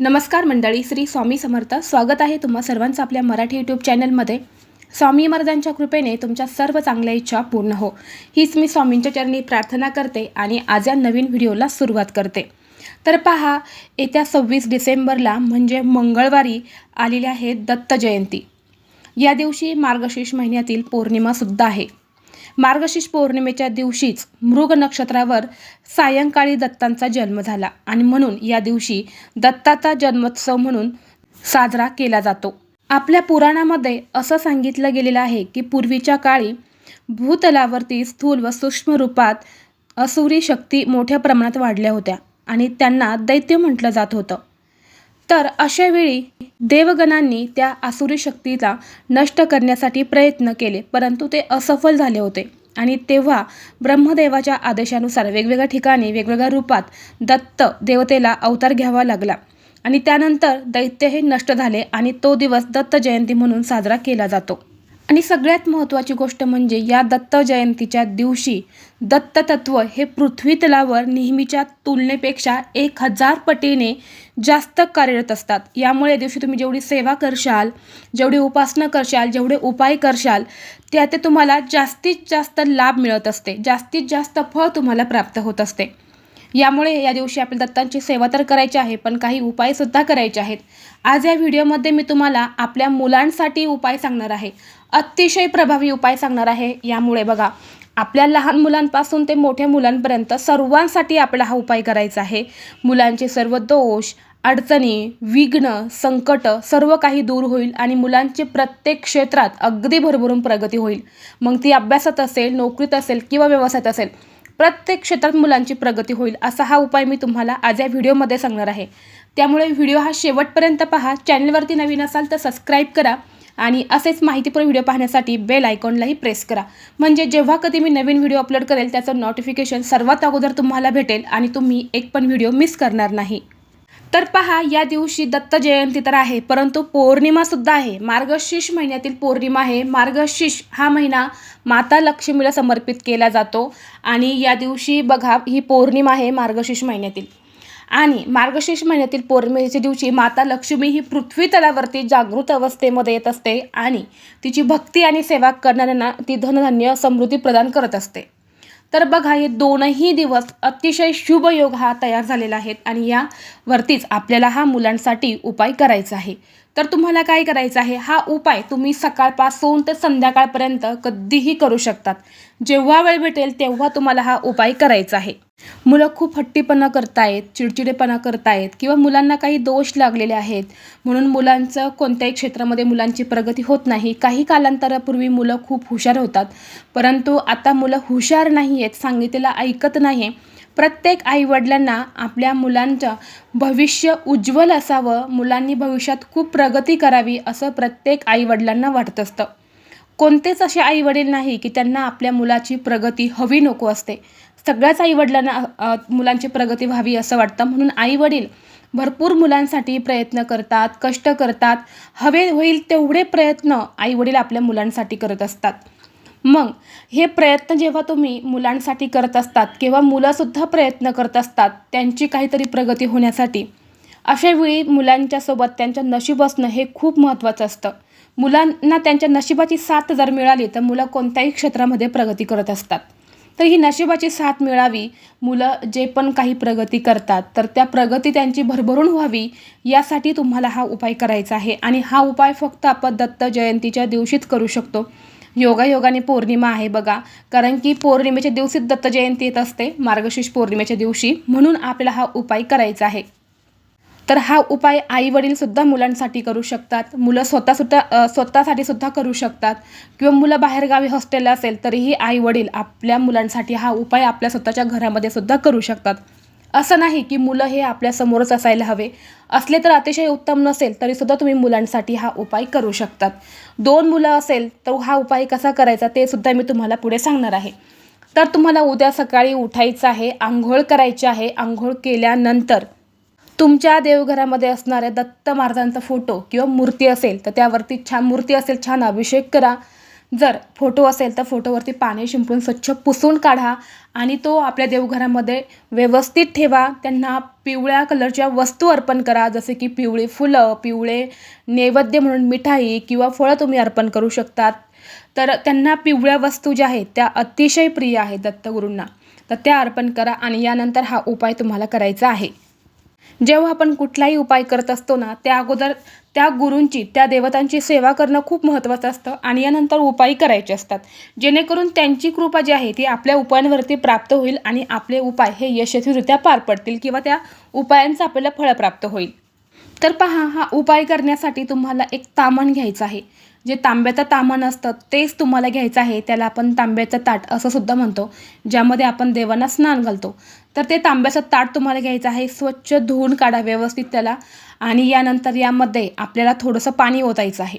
नमस्कार मंडळी श्री स्वामी समर्थ. स्वागत आहे तुम्हा सर्वांचं आपल्या मराठी यूट्यूब चॅनलमध्ये स्वामी महाराजांच्या कृपेने तुमच्या सर्व चांगल्या इच्छा पूर्ण हो. हीच मी स्वामींच्या चरणी प्रार्थना करते आणि आज या नवीन व्हिडिओला सुरुवात करते. तर पहा येत्या सव्वीस डिसेंबरला म्हणजे मंगळवारी आलेली आहे दत्त जयंती. या दिवशी मार्गशीर्ष महिन्यातील पौर्णिमासुद्धा आहे. मार्गशीर्ष पौर्णिमेच्या दिवशीच मृग नक्षत्रावर सायंकाळी दत्तांचा जन्म झाला आणि म्हणून या दिवशी दत्ताचा जन्मोत्सव म्हणून साजरा केला जातो. आपल्या पुराणामध्ये असं सांगितलं गेलेलं आहे की पूर्वीच्या काळी भूतलावरती स्थूल व सूक्ष्म रूपात असुरी शक्ती मोठ्या प्रमाणात वाढल्या होत्या आणि त्यांना दैत्य म्हटलं जात होतं. तर अशा वेळी देवगणांनी त्या आसुरी शक्तीला नष्ट करण्यासाठी प्रयत्न केले परंतु ते असफल झाले होते. आणि तेव्हा ब्रह्मदेवाच्या आदेशानुसार वेगवेगळ्या ठिकाणी वेगवेगळ्या रूपात दत्त देवतेला अवतार घ्यावा लागला. आणि त्यानंतर दैत्य हे नष्ट झाले आणि तो दिवस दत्त जयंती म्हणून साजरा केला जातो. आणि सगळ्यात महत्त्वाची गोष्ट म्हणजे या दत्त जयंतीच्या दिवशी दत्ततत्व हे पृथ्वीतलावर नेहमीच्या तुलनेपेक्षा एक हजार पटीने जास्त कार्यरत असतात. यामुळे या दिवशी तुम्ही जेवढी सेवा करशाल जेवढी उपासना करशाल जेवढे उपाय करशाल त्या ते तुम्हाला जास्तीत जास्त लाभ मिळत असते. जास्तीत जास्त फळ तुम्हाला प्राप्त होत असते. यामुळे या दिवशी आपल्या दत्तांची सेवा तर करायची आहे पण काही उपायसुद्धा करायचे आहेत. आज या व्हिडिओमध्ये मी तुम्हाला आपल्या मुलांसाठी उपाय सांगणार आहे. अतिशय प्रभावी उपाय सांगणार आहे. यामुळे बघा आपल्या लहान मुलांपासून ते मोठ्या मुलांपर्यंत सर्वांसाठी आपला हा उपाय करायचा आहे. मुलांचे सर्व दोष अडचणी विघ्न संकट सर्व काही दूर होईल आणि मुलांची प्रत्येक क्षेत्रात अगदी भरभरून प्रगती होईल. मग ती अभ्यासात असेल नोकरीत असेल किंवा व्यवसायात असेल प्रत्येक क्षेत्रात मुलांची प्रगती होईल असा हा उपाय मी तुम्हाला आज या व्हिडिओमध्ये सांगणार आहे. त्यामुळे व्हिडिओ हा शेवटपर्यंत पहा. चॅनलवरती नवीन असाल तर सबस्क्राईब करा. आणि असेच माहितीपूर्ण व्हिडिओ पाहण्यासाठी बेल आयकॉनलाही प्रेस करा. म्हणजे जेव्हा कधी मी नवीन व्हिडिओ अपलोड करेल त्याचं नोटिफिकेशन सर्वात अगोदर तुम्हाला भेटेल आणि तुम्ही एक पण व्हिडिओ मिस करणार नाही. तर पहा या दिवशी दत्त जयंती तर आहे परंतु पौर्णिमासुद्धा आहे. मार्गशीर्ष महिन्यातील पौर्णिमा आहे. मार्गशीर्ष हा महिना माता लक्ष्मीला समर्पित केला जातो. आणि या दिवशी बघा ही पौर्णिमा आहे मार्गशीर्ष महिन्यातील. आणि मार्गशीर्ष महिन्यातील पौर्णिमेच्या दिवशी माता लक्ष्मी ही पृथ्वी तलावरती जागृत अवस्थेमध्ये येत असते आणि तिची भक्ती आणि सेवा करणाऱ्यांना ती धनधान्य समृद्धी प्रदान करत असते. तर बघा हे दोनही दिवस अतिशय शुभ योग हा तयार झालेला आहेत आणि यावरतीच आपल्याला हा मुलांसाठी उपाय करायचा आहे. तर तुम्हाला काय करायचं आहे? हा उपाय तुम्ही सकाळपासून ते संध्याकाळपर्यंत कधीही करू शकतात. जेव्हा वेळ भेटेल तेव्हा तुम्हाला हा उपाय करायचा आहे. मुलं खूप हट्टीपणा करतायत चिडचिडेपणा करतायत किंवा मुलांना काही दोष लागलेले आहेत. म्हणून मुलांचं कोणत्याही क्षेत्रामध्ये मुलांची प्रगती होत नाही. काही कालांतरापूर्वी मुलं खूप हुशार होतात. परंतु आता मुलं हुशार नाही आहेत सांगितलेलं ऐकत नाही प्रत्येक आईवडिलांना आपल्या मुलांचं भविष्य उज्ज्वल असावं मुलांनी भविष्यात खूप प्रगती करावी असं प्रत्येक आईवडिलांना वाटत असतं. कोणतेच असे आईवडील नाही की त्यांना आपल्या मुलाची प्रगती हवी नको असते. सगळ्याच आईवडिलांना मुलांची प्रगती व्हावी असं वाटतं. म्हणून आईवडील भरपूर मुलांसाठी प्रयत्न करतात कष्ट करतात. हवे होईल तेवढे प्रयत्न आईवडील आपल्या मुलांसाठी करत असतात. मग हे प्रयत्न जेव्हा तुम्ही मुलांसाठी करत असतात किंवा मुलंसुद्धा प्रयत्न करत असतात त्यांची काहीतरी प्रगती होण्यासाठी अशावेळी मुलांच्यासोबत त्यांच्या नशीब असणं हे खूप महत्त्वाचं असतं. मुलांना त्यांच्या नशिबाची साथ जर मिळाली तर मुलं कोणत्याही क्षेत्रामध्ये प्रगती करत असतात. तर ही नशिबाची साथ मिळावी मुलं जे पण काही प्रगती करतात तर त्या प्रगती त्यांची भरभरून व्हावी यासाठी तुम्हाला हा उपाय करायचा आहे. आणि हा उपाय फक्त आपण दत्त जयंतीच्या दिवशीच करू शकतो. योगायोगाने पौर्णिमा आहे बघा. कारण की पौर्णिमेच्या दिवशीच दत्त जयंती येत असते मार्गशीर्ष पौर्णिमेच्या दिवशी. म्हणून आपल्याला हा उपाय करायचा आहे. तर हा उपाय आई मुलांसाठी करू शकतात. मुलं स्वतःसुद्धा स्वतःसाठी सुद्धा करू शकतात. किंवा मुलं बाहेरगावी हॉस्टेलला असेल तरीही आई वडील आपल्या मुलांसाठी हा उपाय आपल्या स्वतःच्या घरामध्ये सुद्धा करू शकतात. असं नाही की मुलं हे आपल्यासमोरच असायला हवे. असले तर अतिशय उत्तम नसेल तरीसुद्धा तुम्ही मुलांसाठी हा उपाय करू शकतात. दोन मुलं असेल तर हा उपाय कसा करायचा ते सुद्धा मी तुम्हाला पुढे सांगणार आहे. तर तुम्हाला उद्या सकाळी उठायचं आहे आंघोळ करायची आहे. आंघोळ केल्यानंतर तुमच्या देवघरामध्ये असणाऱ्या दत्त महाराजांचा फोटो किंवा मूर्ती असेल तर त्यावरती छान मूर्ती असेल छान अभिषेक करा. जर फोटो असेल तर फोटोवरती पाणी शिंपडून स्वच्छ पुसून काढा आणि तो आपल्या देवघरामध्ये व्यवस्थित ठेवा. त्यांना पिवळ्या कलरच्या वस्तू अर्पण करा जसे की पिवळी फुलं पिवळे नैवेद्य म्हणून मिठाई किंवा फळं तुम्ही अर्पण करू शकतात. तर त्यांना पिवळ्या वस्तू ज्या आहेत त्या अतिशय प्रिय आहेत दत्तगुरूंना. तर त्या अर्पण करा आणि यानंतर हा उपाय तुम्हाला करायचा आहे. जेव्हा आपण कुठलाही उपाय करत असतो ना त्या अगोदर त्या गुरूंची त्या देवतांची सेवा करणं खूप महत्त्वाचं असतं आणि यानंतर उपाय करायचे असतात. जेणेकरून त्यांची कृपा जी आहे ती आपल्या उपायांवरती प्राप्त होईल आणि आपले उपाय हे यशस्वीरित्या पार पडतील किंवा त्या उपायांचं आपल्याला फळ प्राप्त होईल. तर पहा हा उपाय करण्यासाठी तुम्हाला एक तामण घ्यायचं आहे. जे तांब्याचं तामण असतं तेच तुम्हाला घ्यायचं आहे. त्याला आपण तांब्याचं ताट असं सुद्धा म्हणतो ज्यामध्ये आपण देवांना स्नान घालतो. तर ते तांब्याचं ताट तुम्हाला घ्यायचं आहे. स्वच्छ धुवून काढा व्यवस्थित त्याला. आणि यानंतर यामध्ये आपल्याला थोडंसं पाणी ओतायचं आहे.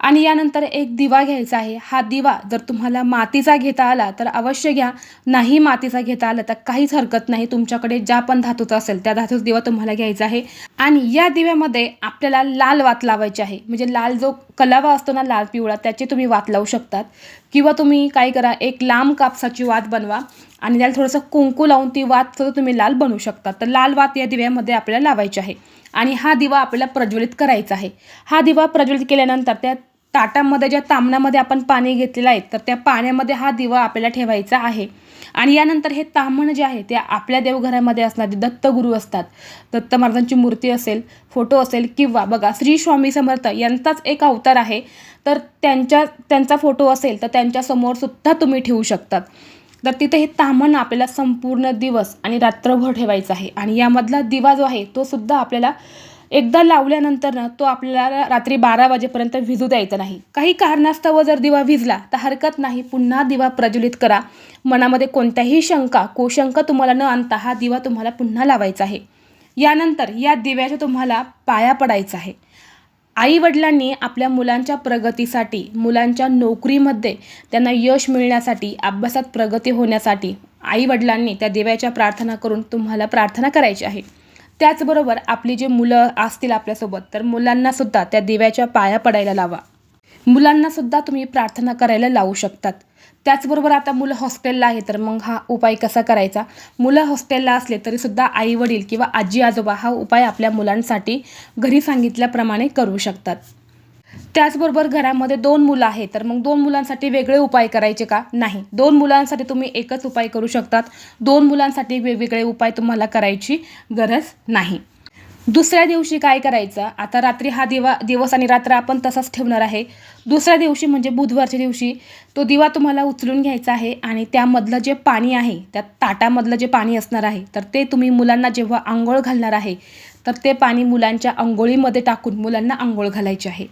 आणि यानंतर एक दिवा घ्यायचा आहे. हा दिवा जर तुम्हाला मातीचा घेता आला तर अवश्य घ्या. नाही मातीचा घेता आला तर काहीच हरकत नाही. तुमच्याकडे ज्या पण धातूचा असेल त्या धातूचा दिवा तुम्हाला घ्यायचा आहे. आणि या दिव्यामध्ये आपल्याला लाल वात लावायची आहे. म्हणजे लाल जो कलावा असतो ना लाल पिवळा त्याची तुम्ही वात लावू शकतात. किंवा तुम्ही काय करा एक लांब कापसाची वात बनवा आणि त्याला थोडंसं कुंकू लावून ती वात सुद्धा तुम्ही लाल बनवू शकता. तर लाल वात या दिव्यामध्ये आपल्याला लावायची आहे. आणि हा दिवा आपल्याला प्रज्वलित करायचा आहे. हा दिवा प्रज्वलित केल्यानंतर त्या ताटामध्ये ज्या तामणामध्ये आपण पाणी घेतलेलं आहे तर त्या पाण्यामध्ये हा दिवा आपल्याला ठेवायचा आहे. आणि यानंतर हे ताम्हण जे आहे ते आपल्या देवघरामध्ये असणारे दत्तगुरू असतात. दत्त महाराजांची मूर्ती असेल फोटो असेल किंवा बघा श्री स्वामी समर्थ यांचाच एक अवतार आहे. तर त्यांच्या त्यांचा फोटो असेल तर त्यांच्यासमोर सुद्धा तुम्ही ठेवू शकतात. तर तिथे हे तामण आपल्याला संपूर्ण दिवस आणि रात्रभर ठेवायचं आहे. आणि यामधला दिवा जो आहे तो सुद्धा आपल्याला एकदा लावल्यानंतर ना तो आपल्याला रात्री बारा वाजेपर्यंत विजू द्यायचा नाही. काही कारणास्तव जर दिवा विजला तर हरकत नाही. पुन्हा दिवा प्रज्वलित करा. मनामध्ये कोणत्याही शंका कोशंका तुम्हाला न आणता हा दिवा तुम्हाला पुन्हा लावायचा आहे. यानंतर या दिव्याच्या तुम्हाला पाया पडायचा आहे. आई वडिलांनी आपल्या मुलांच्या प्रगतीसाठी मुलांच्या नोकरीमध्ये त्यांना यश मिळण्यासाठी अभ्यासात प्रगती होण्यासाठी आई वडिलांनी त्या देवाच्या प्रार्थना करून तुम्हाला प्रार्थना करायची आहे. त्याचबरोबर आपली जे मुलं असतील आपल्यासोबत तर मुलांना सुद्धा त्या देवाच्या पाया पडायला लावा. मुलांना सुद्धा तुम्ही प्रार्थना करायला लावू शकतात. त्याचबरोबर आता मुलं हॉस्टेलला आहे तर मग हा उपाय कसा करायचा? मुलं हॉस्टेलला असले तरी सुद्धा आई वडील किंवा आजी आजोबा हा उपाय आपल्या मुलांसाठी घरी सांगितल्याप्रमाणे करू शकतात. त्याचबरोबर घरामध्ये दोन मुलं आहेत तर मग दोन मुलांसाठी वेगळे उपाय करायचे का? नाही. दोन मुलांसाठी तुम्ही एकच उपाय करू शकतात. दोन मुलांसाठी वेगवेगळे उपाय तुम्हाला करायची गरज नाही. दुसऱ्या दिवशी काय करायचं? आता रात्री हा दिवा दिवस आणि रात्र आपण तसाच ठेवणार आहे. दुसऱ्या दिवशी म्हणजे बुधवारच्या दिवशी तो दिवा तुम्हाला उचलून घ्यायचा आहे आणि त्यामधलं जे पाणी आहे त्या ताटामधलं जे पाणी असणार आहे तर ते तुम्ही मुलांना जेव्हा आंघोळ घालणार आहे तर ते पाणी मुलांच्या आंघोळीमध्ये टाकून मुलांना आंघोळ घालायची आहे.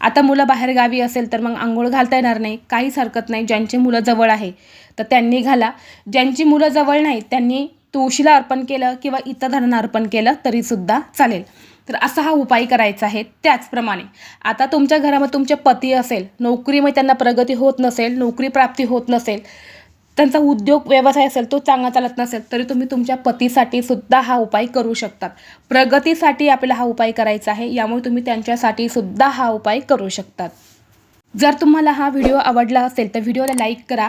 आता मुलं बाहेर गावी असेल तर मग आंघोळ घालता येणार नाही काहीच हरकत नाही. ज्यांची मुलं जवळ आहे तर त्यांनी घाला. ज्यांची मुलं जवळ नाही त्यांनी तुळशीला अर्पण केलं किंवा इतर धनांना अर्पण केलं तरीसुद्धा चालेल. तर असा हा उपाय करायचा आहे त्याचप्रमाणे. आता तुमच्या घरामध्ये तुमचे पती असेल नोकरीमध्ये त्यांना प्रगती होत नसेल नोकरी प्राप्ती होत नसेल त्यांचा उद्योग व्यवसाय असेल तो चांगला चालत नसेल तरी तुम्ही तुमच्या पतीसाठी सुद्धा हा उपाय करू शकतात. प्रगतीसाठी आपल्याला हा उपाय करायचा आहे यामुळे तुम्ही त्यांच्यासाठी सुद्धा हा उपाय करू शकतात. जर तुम्हाला हा व्हिडिओ आवडला असेल तर व्हिडिओला लाईक करा